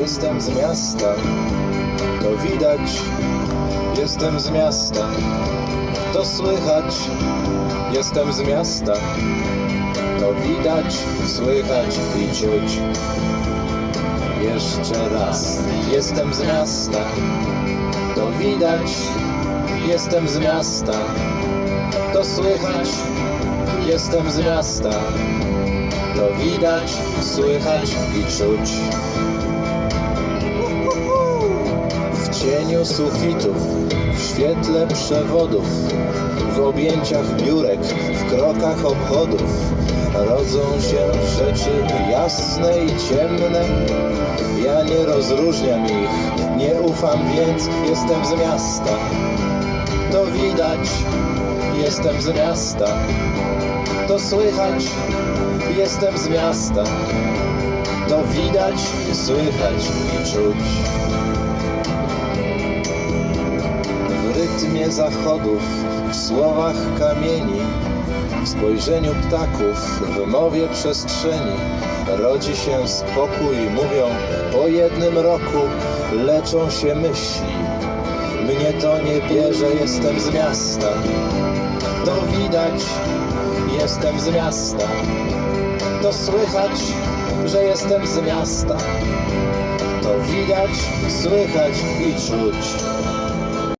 jestem z miasta, to widać, jestem z miasta, to słychać, jestem z miasta, to widać, słychać i czuć. Jeszcze raz, jestem z miasta, to widać, jestem z miasta, to słychać, jestem z miasta, to widać, słychać i czuć. Cieniu sufitów, w świetle przewodów, w objęciach biurek, w krokach obchodów rodzą się rzeczy jasne i ciemne. Ja nie rozróżniam ich, nie ufam, więc jestem z miasta. To widać, jestem z miasta. To słychać, jestem z miasta. To widać, słychać i czuć. Rytmie zachodów, w słowach kamieni, w spojrzeniu ptaków, w mowie przestrzeni rodzi się spokój, mówią po jednym roku leczą się myśli. Mnie to nie bierze, jestem z miasta. To widać, jestem z miasta. To słychać, że jestem z miasta. To widać, słychać i czuć.